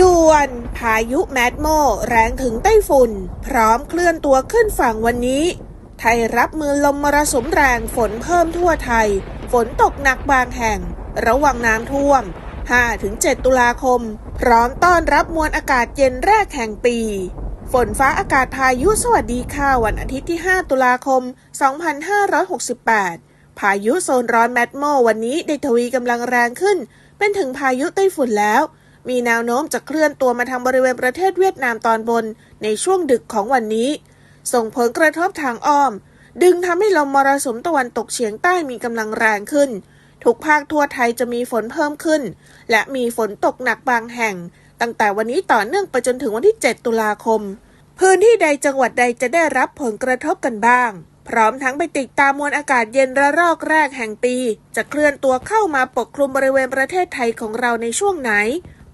ด่วนพายุแมดโม แรงถึงไต้ฝุ่น พร้อมเคลื่อนตัวขึ้นฝั่งวันนี้ ไทยรับมือลมมรสุมแรงฝนเพิ่มทั่วไทย ฝนตกหนักบางแห่ง ระวังน้ำท่วม 5-7 ตุลาคม พร้อมต้อนรับมวลอากาศเย็นแรกแห่งปี ฝนฟ้าอากาศพายุสวัสดีค่ะวันอาทิตย์ที่ 5 ตุลาคม 2568 พายุโซนร้อนแมดโม วันนี้ได้ทวีกำลังแรงขึ้น เป็นถึงพายุไต้ฝุ่นแล้ว มีแนวโน้มจะเคลื่อนตัวมาทางบริเวณประเทศเวียดนามตอนบนในช่วงดึกของวันนี้ ส่งผลกระทบทางอ้อม ดึงทำให้ลมมรสุมตะวันตกเฉียงใต้มีกำลังแรงขึ้น ทุกภาคทั่วไทยจะมีฝนเพิ่มขึ้น และมีฝนตกหนักบางแห่ง ตั้งแต่วันนี้ต่อเนื่องไปจนถึงวันที่ 7 ตุลาคม พื้นที่ใดจังหวัดใดจะได้รับผลกระทบกันบ้าง พร้อมทั้งไปติดตามมวลอากาศเย็นระลอกแรกแห่งปี จะเคลื่อนตัวเข้ามาปกคลุมบริเวณประเทศไทยของเราในช่วงไหน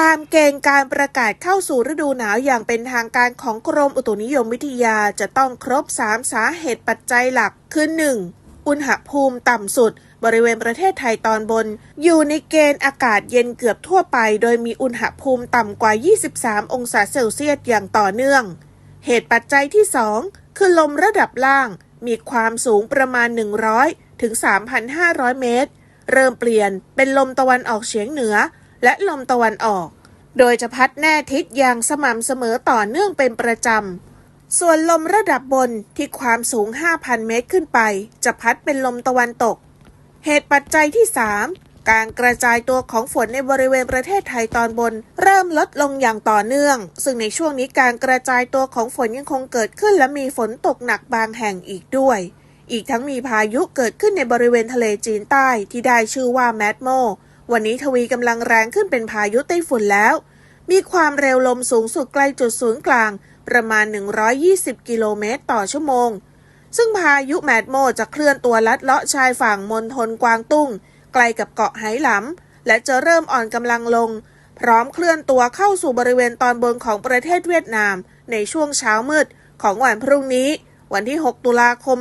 ตามเกณฑ์การประกาศเข้าสู่ฤดูหนาวอย่างเป็นทางการของกรมอุตุนิยมวิทยาจะต้องครบ 3 สาเหตุปัจจัยหลัก คือ 1. อุณหภูมิต่ำสุด บริเวณประเทศไทยตอนบน อยู่ในเกณฑ์อากาศเย็นเกือบทั่วไป โดยมีอุณหภูมิต่ำกว่า 23 องศาเซลเซียสอย่างต่อเนื่อง เหตุปัจจัยที่ 2 คือลมระดับล่าง มีความสูงประมาณ 100 ถึง 3,500 เมตร เริ่มเปลี่ยนเป็นลมตะวันออกเฉียงเหนือ และลมตะวันออก โดยจะพัดแน่ทิศอย่างสม่ำเสมอต่อเนื่องเป็นประจำ ส่วนลมระดับบนที่ความสูง 5,000 เมตรขึ้นไป จะพัดเป็นลมตะวันตก เหตุปัจจัยที่ 3 การกระจายตัวของฝนในบริเวณประเทศไทยตอนบน เริ่มลดลงอย่างต่อเนื่อง ซึ่งในช่วงนี้การกระจายตัวของฝนยังคงเกิดขึ้น และมีฝนตกหนักบางแห่งอีกด้วยอีกทั้งมีพายุเกิดขึ้นในบริเวณทะเลจีนใต้ที่ได้ชื่อว่าแมดโม วันนี้ทวีกำลังแรงขึ้นเป็นพายุไต้ฝุ่นแล้ว มีความเร็วลมสูงสุดใกล้จุดศูนย์กลาง ประมาณ 120 กิโลเมตรต่อชั่วโมง ซึ่งพายุแมดโมจะเคลื่อนตัวลัดเลาะชายฝั่งมณฑลกวางตุ้ง ใกล้กับเกาะไหหลำ และจะเริ่มอ่อนกำลังลง พร้อมเคลื่อนตัวเข้าสู่บริเวณตอนบนของประเทศเวียดนาม ในช่วงเช้ามืดของวันพรุ่งนี้ วันที่ 6 ตุลาคม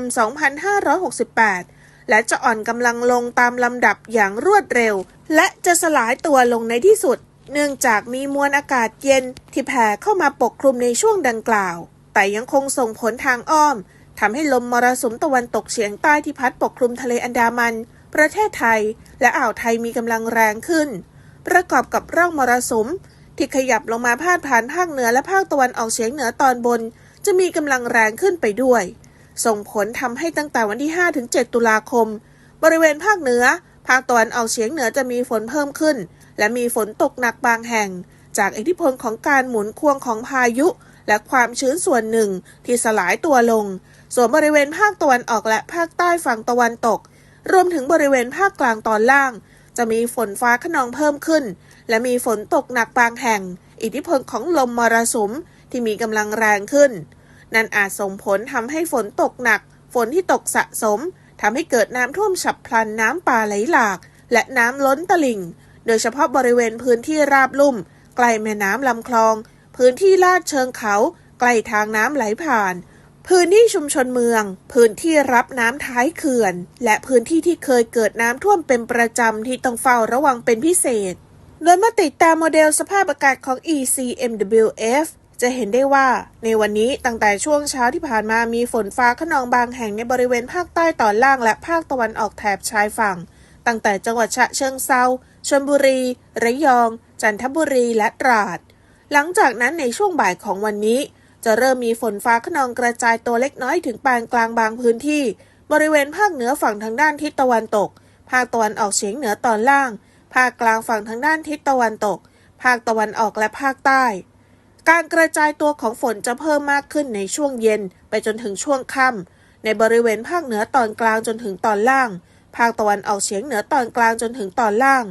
2568 และจะอ่อนกำลังลงตามลำดับอย่างรวดเร็ว และจะสลายตัวลงในที่สุด เนื่องจากมีมวลอากาศเย็นที่แผ่เข้ามาปกคลุมในช่วงดังกล่าว แต่ยังคงส่งผลทางอ้อมทำให้ลมมรสุมตะวันตกเฉียงใต้ที่พัดปกคลุมทะเลอันดามัน ประเทศไทย และอ่าวไทยมีกำลังแรงขึ้น ประกอบกับร่องมรสุมที่ขยับลงมาพาดผ่านภาคเหนือและภาคตะวันออกเฉียงเหนือตอนบน จะมีกำลังแรงขึ้นไปด้วย ส่งผลทำให้ตั้งแต่วันที่5-7ตุลาคม บริเวณภาคเหนือ ภาคตะวันออกเฉียงเหนือจะมีฝนเพิ่มขึ้น และมีฝนตกหนักบางแห่ง จากอิทธิพลของการหมุนควงของพายุ และความชื้นส่วนหนึ่งที่สลายตัวลง ส่วนบริเวณภาคตะวันออกและภาคใต้ฝั่งตะวันตก รวมถึงบริเวณภาคกลางตอนล่าง จะมีฝนฟ้าขนองเพิ่มขึ้น และมีฝนตกหนักบางแห่ง อิทธิพลของลมมรสุมที่มีกำลังแรงขึ้น นั่นอาจส่งผลทำให้ฝนตกหนัก ฝนที่ตกสะสมทำให้เกิดน้ำท่วมฉับพลันน้ำป่าไหลหลาก และน้ำล้นตลิ่ง โดยเฉพาะบริเวณพื้นที่ราบลุ่ม ใกล้แม่น้ำลำคลอง พื้นที่ลาดเชิงเขา ใกล้ทางน้ำไหลผ่าน พื้นที่ชุมชนเมือง พื้นที่รับน้ำท้ายเขื่อน และพื้นที่ที่เคยเกิดน้ำท่วมเป็นประจำที่ต้องเฝ้าระวังเป็นพิเศษ โดยมื่อติดตามโมเดลสภาพอากาศของ ECMWF จะเห็นได้ว่าในวันนี้ตั้งแต่ช่วงเช้าที่ผ่านมามีฝนฟ้าขนองบางแห่งในบริเวณภาคใต้ตอนล่างและภาคตะวันออกแถบชายฝั่ง ตั้งแต่จังหวัดฉะเชิงเซาชลบุรี ระยอง จันทบุรีและตราด หลังจากนั้นในช่วงบ่ายของวันนี้ จะเริ่มมีฝนฟ้าขนองกระจายตัวเล็กน้อยถึงปานกลางบางพื้นที่ บริเวณภาคเหนือฝั่งทางด้านทิศตะวันตก ภาคตะวันออกเฉียงเหนือตอนล่าง ภาคกลางฝั่งทางด้านทิศตะวันตก ภาคตะวันออกและภาคใต้ การกระจายตัวของฝนจะเพิ่มมากขึ้นในช่วงเย็นไปจนถึงช่วงค่ำในบริเวณภาคเหนือตอนกลางจนถึงตอนล่าง ภาคตะวันออกเฉียงเหนือตอนกลางจนถึงตอนล่าง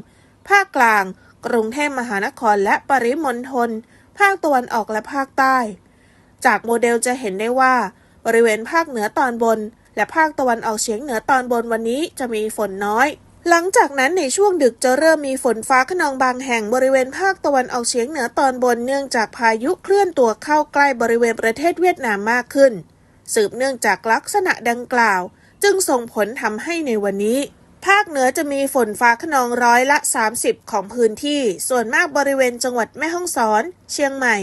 ภาคกลาง กรุงเทพมหานครและปริมณฑล ภาคตะวันออกและภาคใต้ จากโมเดลจะเห็นได้ว่า บริเวณภาคเหนือตอนบน และภาคตะวันออกเฉียงเหนือตอนบนวันนี้จะมีฝนน้อย หลังจากนั้นในช่วงดึกจะเริ่มมีฝนฟ้าขนองบางแห่งบริเวณภาคตะวันออกเฉียงเหนือตอนบนเนื่องจากพายุเคลื่อนตัวเข้าใกล้บริเวณประเทศเวียดนามมากขึ้น สืบเนื่องจากลักษณะดังกล่าว จึงส่งผลทำให้ในวันนี้ ภาคเหนือจะมีฝนฟ้าขนองร้อยละ 30 ของพื้นที่ ส่วนมากบริเวณจังหวัดแม่ฮ่องสอน เชียงใหม่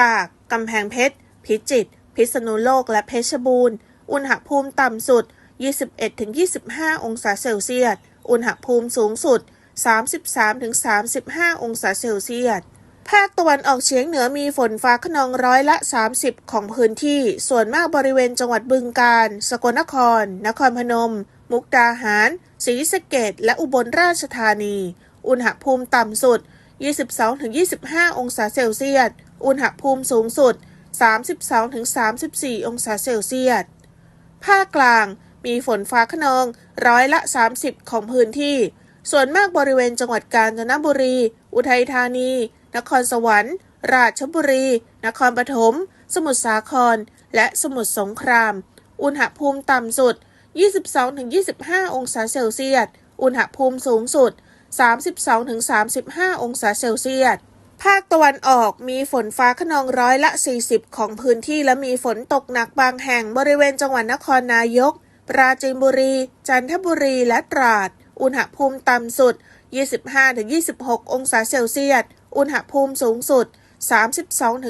ตากกำแพงเพชร พิจิตรพิษณุโลกและเพชรบูรณ์ อุณหภูมิต่ำสุด 21-25 องศาเซลเซียส อุณหภูมิสูงสุด 33-35 องศาเซลเซียส ภาคตะวันออกเฉียงเหนือมีฝนฟ้าขนองร้อยละ 30 ของพื้นที่ ส่วนมากบริเวณจังหวัดบึงกาฬ สกลนคร นครพนม มุกดาหาร ศรีสะเกดและอุบลราชธานี อุณหภูมิต่ำสุด 22-25 องศาเซลเซียส อุณหภูมิสูงสุด 32-34 องศาเซลเซียส ภาคกลาง มีฝนฟ้าขนองร้อยละ 30 ของพื้นที่ ส่วนมากบริเวณจังหวัดกาญจนบุรี อุทัยธานี นครสวรรค์ ราชบุรี นครปฐม สมุทรสาคร และสมุทรสงคราม อุณหภูมิต่ำสุด 22-25 องศาเซลเซียส อุณหภูมิสูงสุด 32-35 องศาเซลเซียสภาคตะวันออกมีฝนฟ้าขนองร้อยละ 40 ของพื้นที่และมีฝนตกหนักบางแห่งบริเวณจังหวัดนครนายก ปราจีนบุรี จันทบุรีและตราด อุณหภูมิต่ำสุด 25-26 องศาเซลเซียส อุณหภูมิสูงสุด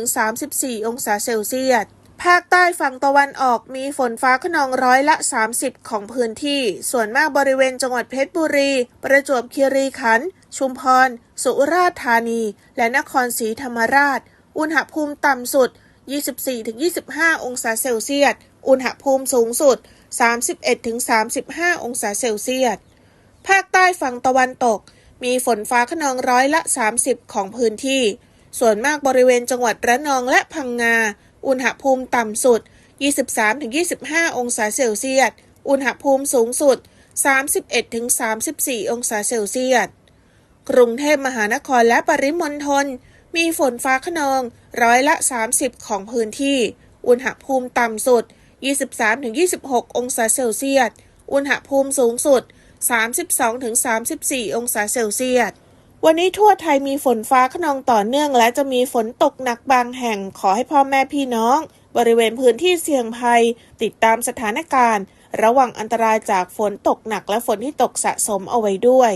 32-34 องศาเซลเซียสภาคใต้ฝั่งตะวันออกมีฝนฟ้าขนองร้อยละ 30 ของพื้นที่ ส่วนมากบริเวณจังหวัดเพชรบุรี ประจวบคีรีขันธ์ ชุมพร สุราษฎร์ธานี และนครศรีธรรมราช อุณหภูมิต่ำสุด 24-25 องศาเซลเซียส อุณหภูมิสูงสุด 31-35 องศาเซลเซียส ภาคใต้ฝั่งตะวันตก มีฝนฟ้าขนองร้อยละ 30 ของพื้นที่ ส่วนมากบริเวณจังหวัดระนองและพังงา อุณหภูมิต่ำสุด 23-25 องศาเซลเซียส อุณหภูมิสูงสุด 31-34 องศาเซลเซียส กรุงเทพมหานครและปริมณฑลมีฝนฟ้าขนองร้อยละ 30 ของพื้นที่ อุณหภูมิต่ำสุด 23-26 องศาเซลเซียส อุณหภูมิสูงสุด 32-34 องศาเซลเซียส วันนี้ทั่วไทยมีฝนฟ้าขนองต่อเนื่อง และจะมีฝนตกหนักบางแห่ง ขอให้พ่อแม่พี่น้อง บริเวณพื้นที่เสี่ยงภัย ติดตามสถานการณ์ ระวังอันตรายจากฝนตกหนักและฝนที่ตกสะสมเอาไว้ด้วย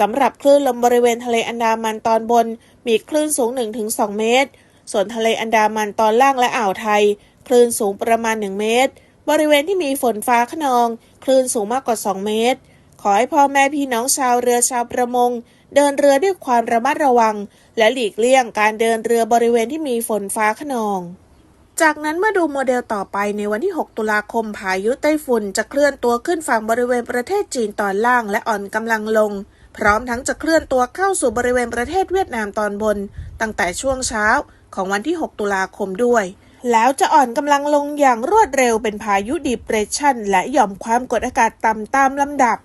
สำหรับคลื่นลมบริเวณทะเลอันดามันตอนบน มีคลื่นสูง 1-2 เมตร ส่วนทะเลอันดามันตอนล่างและอ่าวไทย คลื่นสูงประมาณ 1 เมตร บริเวณที่มีฝนฟ้าขนอง คลื่นสูงมากกว่า 2 เมตร ขอให้พ่อแม่พี่น้องชาวเรือชาวประมง เดินเรือด้วยความระมัดระวัง และหลีกเลี่ยงการเดินเรือบริเวณที่มีฝนฟ้าขนอง จากนั้นเมื่อดูโมเดลต่อไปในวันที่ 6 ตุลาคมพายุไต้ฝุ่นจะเคลื่อนตัวขึ้นฝั่งบริเวณประเทศจีนตอนล่างและอ่อนกำลังลงพร้อมทั้งจะเคลื่อนตัวเข้าสู่บริเวณประเทศเวียดนามตอนบน ตั้งแต่ช่วงเช้าของวันที่ 6 ตุลาคมด้วย แล้วจะอ่อนกำลังลงอย่างรวดเร็วเป็นพายุดีเปรสชันและหย่อมความกดอากาศต่ำตามลำดับ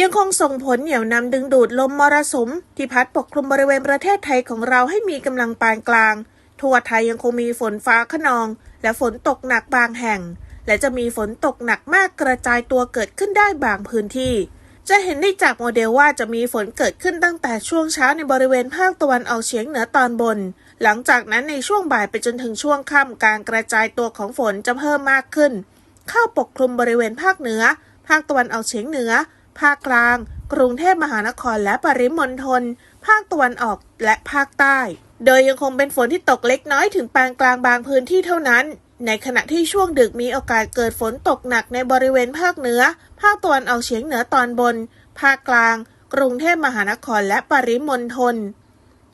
ยังคงส่งผลเหนี่ยวนำดึงดูดลมมรสุม ที่พัดปกคลุมบริเวณประเทศไทยของเราให้มีกำลังปานกลาง ทั่วไทยยังคงมีฝนฟ้าขนอง และฝนตกหนักบางแห่ง และจะมีฝนตกหนักมากกระจายตัวเกิดขึ้นได้บางพื้นที่ จะเห็นได้จากโมเดลว่าจะมีฝนเกิดขึ้นตั้งแต่ช่วงเช้าในบริเวณภาคตะวันออกเฉียงเหนือตอนบน หลังจากนั้นในช่วงบ่ายไปจนถึงช่วงค่ำการกระจายตัวของฝนจะเพิ่มมากขึ้น เข้าปกคลุมบริเวณภาคเหนือ ภาคตะวันออกเฉียงเหนือ ภาคกลาง กรุงเทพมหานครและปริมณฑลภาคตะวันออกและภาคใต้ โดยยังคงเป็นฝนที่ตกเล็กน้อยถึงปานกลางบางพื้นที่เท่านั้น ในขณะที่ช่วงดึกมีโอกาสเกิดฝนตกหนักในบริเวณภาคเหนือ ภาคตะวันออกเฉียงเหนือตอนบน ภาคกลาง กรุงเทพมหานครและปริมณฑล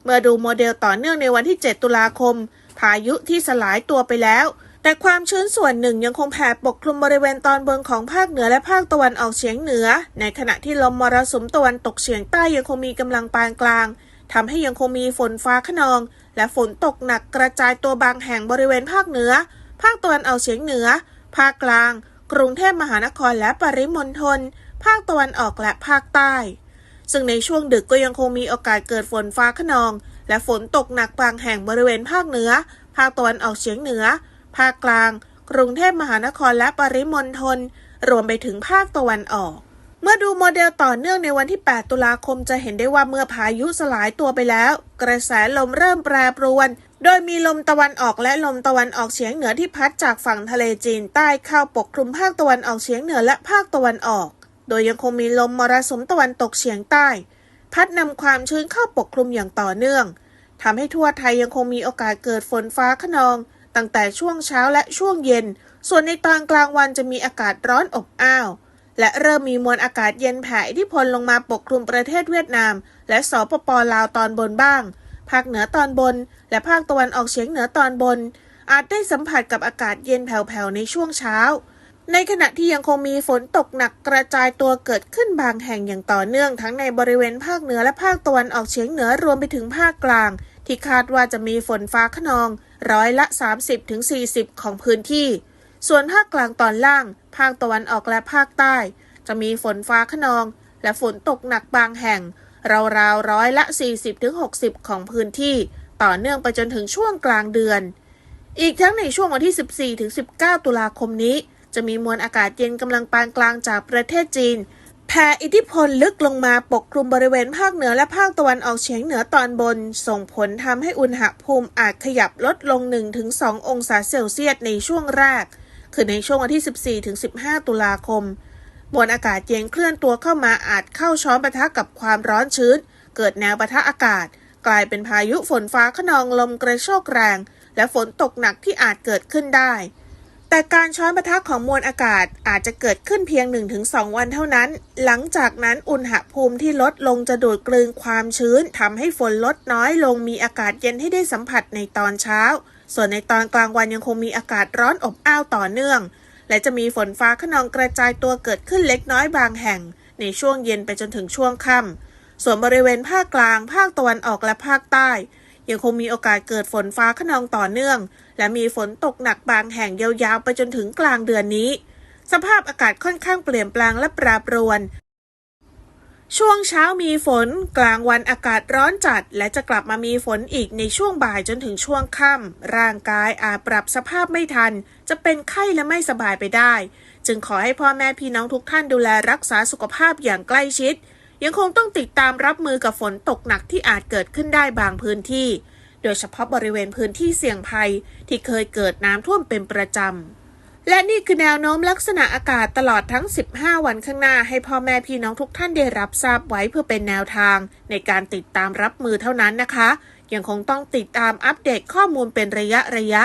เมื่อดูโมเดลต่อเนื่องในวันที่ 7 ตุลาคม พายุที่สลายตัวไปแล้ว แต่ความชื้นส่วนหนึ่งยังคงแผ่ปกคลุมบริเวณตอนบนของภาคเหนือและภาคตะวันออกเฉียงเหนือ ในขณะที่ลมมรสุมตะวันตกเฉียงใต้ยังคงมีกำลังปานกลางทำให้ยังคงมีฝนฟ้าขนอง และฝนตกหนักกระจายตัวบางแห่งบริเวณภาคเหนือ ภาคตะวันออกเฉียงเหนือ ภาคกลาง กรุงเทพมหานครและปริมณฑลภาคตะวันออกและภาคใต้ ซึ่งในช่วงดึกก็ยังคงมีโอกาสเกิดฝนฟ้าขนอง และฝนตกหนักบางแห่งบริเวณภาคเหนือ ภาคตะวันออกเฉียงเหนือ ภาคกลาง กรุงเทพมหานครและปริมณฑล รวมไปถึงภาคตะวันออก เมื่อดูโมเดลต่อเนื่องในวันที่ 8 ตุลาคมจะเห็นได้ว่าเมื่อพายุสลายตัวไปแล้ว กระแสลมเริ่มแปรปรวน โดยมีลมตะวันออกและลมตะวันออกเฉียงเหนือที่พัดจากฝั่งทะเลจีนใต้เข้าปกคลุมภาคตะวันออกเฉียงเหนือและภาคตะวันออก โดยยังคงมีลมมรสุมตะวันตกเฉียงใต้ พัดนำความชื้นเข้าปกคลุมอย่างต่อเนื่องทำให้ทั่วไทยยังคงมีโอกาสเกิดฝนฟ้าขนอง ตั้งแต่ช่วงเช้าและช่วงเย็น ส่วนในตอนกลางวันจะมีอากาศร้อนอบอ้าว และเริ่มมีมวลอากาศเย็นแผ่อิทธิพลลงมาปกคลุมประเทศเวียดนาม และสปปลาวตอนบนบ้าง ภาคเหนือตอนบน และภาคตะวันออกเฉียงเหนือตอนบน อาจได้สัมผัสกับอากาศเย็นแผ่วๆในช่วงเช้า ในขณะที่ยังคงมีฝนตกหนักกระจายตัวเกิดขึ้นบางแห่งอย่างต่อเนื่องทั้งในบริเวณภาคเหนือและภาคตะวันออกเฉียงเหนือรวมไปถึงภาคกลาง ที่คาดว่าจะมีฝนฟ้าขนอง ร้อยละ 30-40 ของพื้นที่ ส่วนภาคกลางตอนล่าง ภาคตะวันออกและภาคใต้ จะมีฝนฟ้าขนอง และฝนตกหนักบางแห่ง ราวๆร้อยละ 40-60 ของพื้นที่ ต่อเนื่องไปจนถึงช่วงกลางเดือน อีกทั้งในช่วงวันที่ 14-19 ตุลาคมนี้ จะมีมวลอากาศเย็นกำลังปานกลางจากประเทศจีนแผ่อิทธิพลลึกลงมาปกคลุมบริเวณภาคเหนือและภาคตะวันออกเฉียงเหนือตอนบน ส่งผลทำให้อุณหภูมิอาจขยับลดลง 1-2 องศาเซลเซียสในช่วงแรก คือในช่วงวันที่ 14-15 ตุลาคม มวลอากาศเย็นเคลื่อนตัวเข้ามาอาจเข้าช้อนปะทะกับความร้อนชื้น เกิดแนวปะทะอากาศ กลายเป็นพายุฝนฟ้าขนองลมกระโชกแรง และฝนตกหนักที่อาจเกิดขึ้นได้ แต่การช้อนปะทะของมวลอากาศอาจจะเกิดขึ้นเพียง 1-2 วันเท่านั้น หลังจากนั้นอุณหภูมิที่ลดลงจะดูดกลืนความชื้นทำให้ฝนลดน้อยลงมีอากาศเย็นให้ได้สัมผัสในตอนเช้า ส่วนในตอนกลางวันยังคงมีอากาศร้อนอบอ้าวต่อเนื่อง และจะมีฝนฟ้าขนองกระจายตัวเกิดขึ้นเล็กน้อยบางแห่ง ในช่วงเย็นไปจนถึงช่วงค่ำส่วนบริเวณภาคกลาง ภาคตะวันออกและภาคใต้ ยังคงมีโอกาสเกิดฝนฟ้าขนองต่อเนื่อง และมีฝนตกหนักบางแห่งยาวๆ ไปจนถึงกลางเดือนนี้ สภาพอากาศค่อนข้างเปลี่ยนแปลงและปรปรวน ช่วงเช้ามีฝน กลางวันอากาศร้อนจัด และจะกลับมามีฝนอีกในช่วงบ่ายจนถึงช่วงค่ำร่างกายอาจปรับสภาพไม่ทัน จะเป็นไข้และไม่สบายไปได้ จึงขอให้พ่อแม่พี่น้องทุกท่านดูแลรักษาสุขภาพอย่างใกล้ชิด ยังคงต้องติดตามรับมือกับฝนตกหนักที่อาจเกิดขึ้นได้บางพื้นที่ โดยเฉพาะบริเวณพื้นที่เสี่ยงภัยที่เคยเกิดน้ำท่วมเป็นประจำ และนี่คือแนวโน้มลักษณะอากาศตลอดทั้ง 15 วันข้างหน้าให้พ่อแม่พี่น้องทุกท่านได้รับทราบไว้เพื่อเป็นแนวทาง ในการติดตามรับมือเท่านั้นนะคะ ยังคงต้องติดตามอัปเดตข้อมูลเป็นระยะระยะ